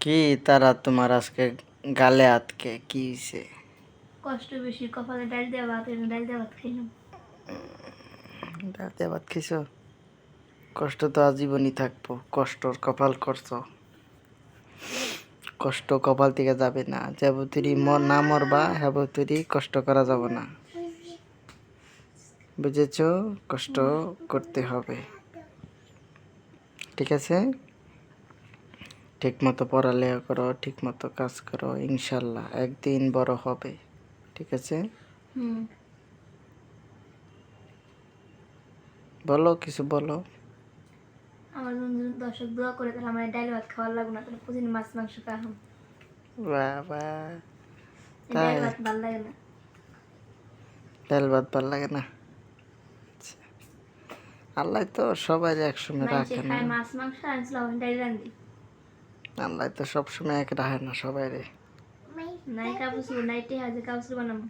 কি তারা তোমার আজকে গালে আটকে? কি হয়েছে কষ্ট বেশি কপালে ডাল দেওয়া ভাত এনে ডাল দেওয়া ভাত খাইলাম। রাতে ভাত খাইছো? কষ্ট তো আজীবনই থাকব কষ্টর কপাল করছ। কষ্ট কপাল থেকে যাবে না যাবতীয় মর না মরবা হ্যাবতীয় কষ্ট করা যাব না। বুঝেছ? কষ্ট করতে হবে। ঠিক আছে? ঠিক মতো পড়ালেখা করো ঠিক মতো কাজ করো ইনশাল্লাহ একদিন বড় হবে। ঠিক আছে? বলো কিছু বলো। আমার বন্ধু দর্শক দোয়া করে তাহলে আমার ডাল ভাত খাওয়ার লাগবে না তাহলে প্রতিদিন মাছ মাংস খাওয়াম বাবা। তাই? ভাত ভালো লাগে না। ডাল ভাত ভালো লাগে না। আল্লাহ তো সবাই একসঙ্গে রাখে না। মাছ মাংস আনছিল ডাল রান্ধি আল্লাহ তো সবসময় এক রাখে না সবাই রে নাই কাপড় নাই আজ কাপড় বানাবো।